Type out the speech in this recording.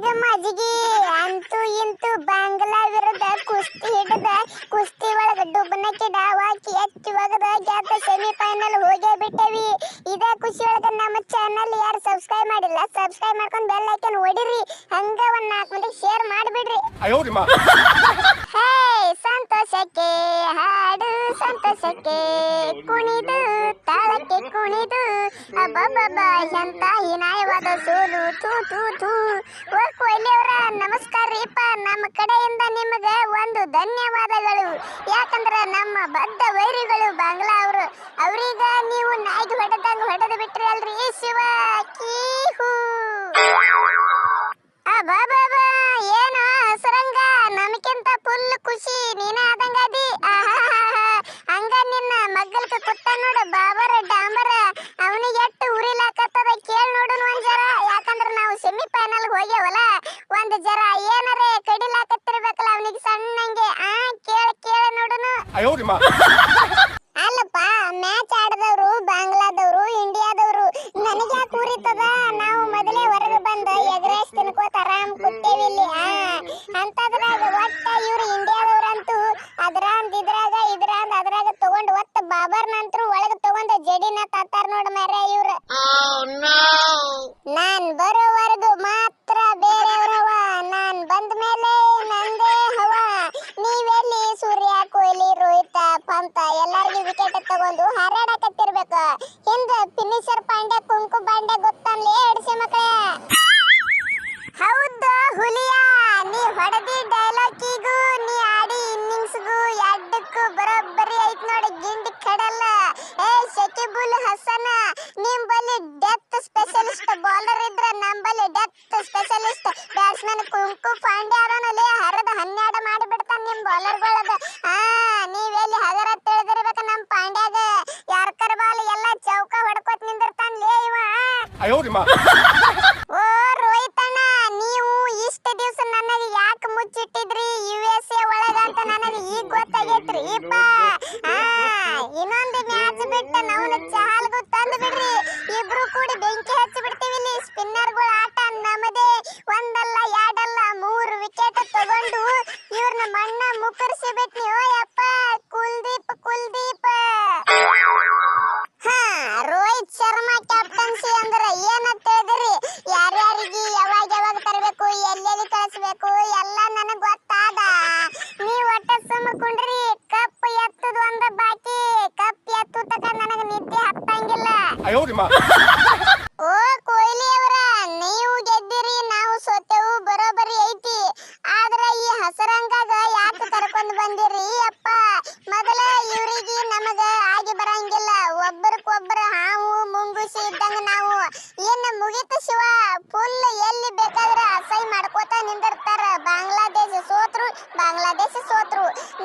ಆಗ ಮಜ್ಜಿಗೆ. ಅಂತೂ ಇಂತು ಬಾಂಗ್ಲಾ ವಿರುದ್ಧ ಕುಸ್ತಿ ಹಿಡಿದ ಕುಸ್ತಿ ಒಳಗ ಡುಬ್ಬನಕ್ಕೆ ಡಾವಾಕಿ ಹಚ್ಚಿ ಒಗದ ಗೆದ್ದ ಸೆಮಿಫೈನಲ್ ಹೋಗೇ ಬಿಟ್ಟೇವಿ. ಇದ ಖುಷಿ ಒಳಗ ನಮ್ಮ ಚಾನಲ್ ಯಾರು ಸಬ್ಸ್ಕ್ರೈಬ್ ಮಾಡಿಲ್ಲ ಸಬ್ಸ್ಕ್ರೈಬ್ ಮಾಡ್ಕೊಂಡು ಬೆಲ್ ಐಕನ್ ಹೊಡಿರಿ ಹಂಗ ಒಂದ್ ನಾಲ್ಕು ಮಂದಿಗೆ ಶೇರ್ ಮಾಡಿಬಿಡ್ರಿ. ಅಬ್ಬಬ್ಬಬ್ಬ ಎಂತ ಹೀನಾಯವಾದ ಸೋಲು. ತೂ ತೂ ತೂ ಓ ನಮಸ್ಕಾರ ರೀಪ ನಮ್ಮ ಕಡೆಯಿಂದ ನಿಮಗೆ ಒಂದು ಧನ್ಯವಾದಗಳು. ಯಾಕಂದ್ರೆ ನಮ್ಮ ಬದ್ಧ ವೈರಿಗಳು ಬಾಂಗ್ಲಾ ಅವರು ಅವ್ರೀಗ ನೀವು ನಾಯಿಗೆ ಹೊಡೆದಂಗ ಹೊಡೆದು ಬಿಟ್ರಿ ಅಲ್ರಿ ಶಿವ. ಕೀಹೂ. ಅಬ್ಬಬ್ಬಬ್ಬ, ಏನು ಹಸರಂಗ ನಮಕ್ಕಿಂತ ಫುಲ್ ಖುಷಿ. ನೀನ ಆದಂಗದಿ ಆಹಾಹಾಹಾ. ಹಂಗ ನಿನ್ನ ಮಗ್ಗಲ್ಕ ಕುತ್ತ ನೋಡು ಬಾಬರ ಡಾಂಬರ ಅವನಿಗೆ ಎಷ್ಟು ಉರಿಲಾಕತ್ತದ ಕೇಳ್ ನೋಡುನ್ ಒಂದ್ ಜರ ಯಾಕಂದ್ರ ನಾವು ಸೆಮಿ ಫೈನಲ್ ಹೋಗ್ಯಾವಲ್ಲ? ಒಂದ್ ಜರ ಏನಾರೆ ಕಡಿಲಾಕತ್ತಿರ್ಬೇಕಲ್ಲ ಅವನಿಗೆ ಸಣ್ಣಂಗೆ. ಆ ಕೇಳ ಕೇಳ ನೋಡನು. ಅಲ್ಲಪ್ಪ ಮ್ಯಾಚ್ ಆಡದವ್ರು ಬಾಂಗ್ಲಾದವ್ರು ಇಂಡಿಯಾದವ್ರು ನನಗೆ ಕೂರಿತದ ನಾವು ಮೊದಲೇ ಹೊರಗೆ ಬಂದು ಎಗ್ರೆಸ್ ತಿನ್ಕೋತ ಆರಾಮ್ ಕುತ್ತೇವಿ ಇಲ್ಲಿ. ಆ ಅಂತದ್ರಾಗ ಒಟ್ಟ ಇವ್ರು ಇಂಡಿಯಾದವ್ರಂತೂ ಅದ್ರಾಂದ್ ಇದ್ರಾಗ ಇದ್ರಾಂದ್ ಅದ್ರಾಗ ತಗೊಂಡ್ ಒತ್ತ ಬಾಬರ್ನಂತರೂ ಒಳಗೆ ತಗೊಂಡ ಜಡಿನ ತಾತಾರ್ ನೋಡ್ ಮರೆ ಇವ್ರ. ತಗೊಂಡು ಹಾರಾಡಕತ್ತಿರ್ಬೇಕು. ಹಿಂದ ಫಿನಿಶರ್ ಪಾಂಡೆ ಕುಂಕು ಪಾಂಡೆ ಗೊತ್ತನ್ಲೇ ಎಡ್ಸಿ ಮಕ್ಕಳೇ ಹೌದು ಹುಲಿಯ, ನೀ ಹೊಡೆದಿ ಡೈಲಾಗಿಗೂ ನೀ ಆಡಿ ಇನ್ನಿಂಗ್ಸ್ಗೂ ಎಡ್ಡಕ್ಕೂ ಬರೋಬ್ಬರಿ ಐತ್ ನೋಡಿ, ಗಿಂಡಿ ಕಡಲ್ಲ. ಏ, ಶಕಿಬುಲ್ ಹಸನ ನಿಮ್ಮ ಬಲ್ಲಿ ಡೆತ್ ಸ್ಪೆಷಲಿಸ್ಟ್ ಬೌಲರ್ ಇದ್ರ ನಮ್ಮ ಬಲ್ಲಿ death specialist batsman Kunku Pande ಅದನಲ್ಲಿ ಹರದ ಹನ್ನೆರಡು ಮಾಡಿ ನಿಮ್ಮ ನಿಮ್ ಬೌಲರ್ಗಳದ ಓ ರೋಹಿತಣ್ಣ, ನೀವು ಇಷ್ಟ ದಿವಸ ನನಗೆ ಯಾಕೆ ಮುಚ್ಚಿಟ್ಟಿದ್ರಿ? ಯು ಎ ಒಳಗ ಅಂತ ನನಗೆ ಈಗ ಗೊತ್ತಾಗೈತ್ರಿ. ಇಪ್ಪ ಇನ್ನೊಂದು ಮ್ಯಾಚ್ ಬಿಟ್ಟು ನಾವು ಚಹಲ್ಗೂ ತಂದು ಬಿಡ್ರಿ. ಇಬ್ರು ಕೂಡಿ ಬೆಂಕಿ ಹಚ್ಚಿ ಬಿಡ್ತೀವಿ ಇಲ್ಲಿ. ಸ್ಪಿನ್ನರ್ಗಳ ಆಟ ನಮ್ಮದೇ ಒಂದಲ್ಲ, ಎರಡಲ್ಲ, ಮೂರು ವಿಕೆಟ್ ತಗೊಂಡು ಇವ್ರನ್ನ ಮಣ್ಣ ಮುಕ್ಕರಿಸಿ ಬಿಟ್ನಿ ಓ ಯಪ್ಪ ಕುಲ್ದೀಪ್ ಕುಲ್ದೀಪ್. ಹಾ, ರೋಹಿತ್ ಶರ್ಮಾ ಮಾಡಬೇಕು ಎಲ್ಲ ನನಗೆ ಗೊತ್ತಾದ. ನೀವು ಒಟ್ಟ ಸುಮ್ಮ ಕುಂಡ್ರಿ ಕಪ್ ಎತ್ತದ ಒಂದ ಬಾಕಿ ಕಪ್ ಎತ್ತು ತಕ ನನಗೆ ನಿದ್ದೆ ಹತ್ತಂಗಿಲ್ಲ. ಓ ಕೊಹ್ಲಿ ಅವ್ರ ನೀವು ಗೆದ್ದಿರಿ ನಾವು ಸೋತೆವು ಬರೋಬರಿ ಐತಿ. ಆದ್ರೆ ಈ ಹಸರಂಗಾಗ ಯಾಕೆ ಕರ್ಕೊಂಡು ಬಂದಿರಿ? ಅಪ್ಪ ಮೊದಲ ಇವರಿಗೆ ನಮಗ ಆಗಿ ಬರಂಗಿಲ್ಲ. ಒಬ್ಬರಕ್ಕೊಬ್ಬರ ಹಾವು ಮುಂಗುಸಿ ಇದ್ದಂಗ ನಾವು. ಏನು ಮುಗಿತ ಶಿವ? ಫುಲ್ ಎಲ್ಲಿ ಬೇಕಾ Bangladesh is.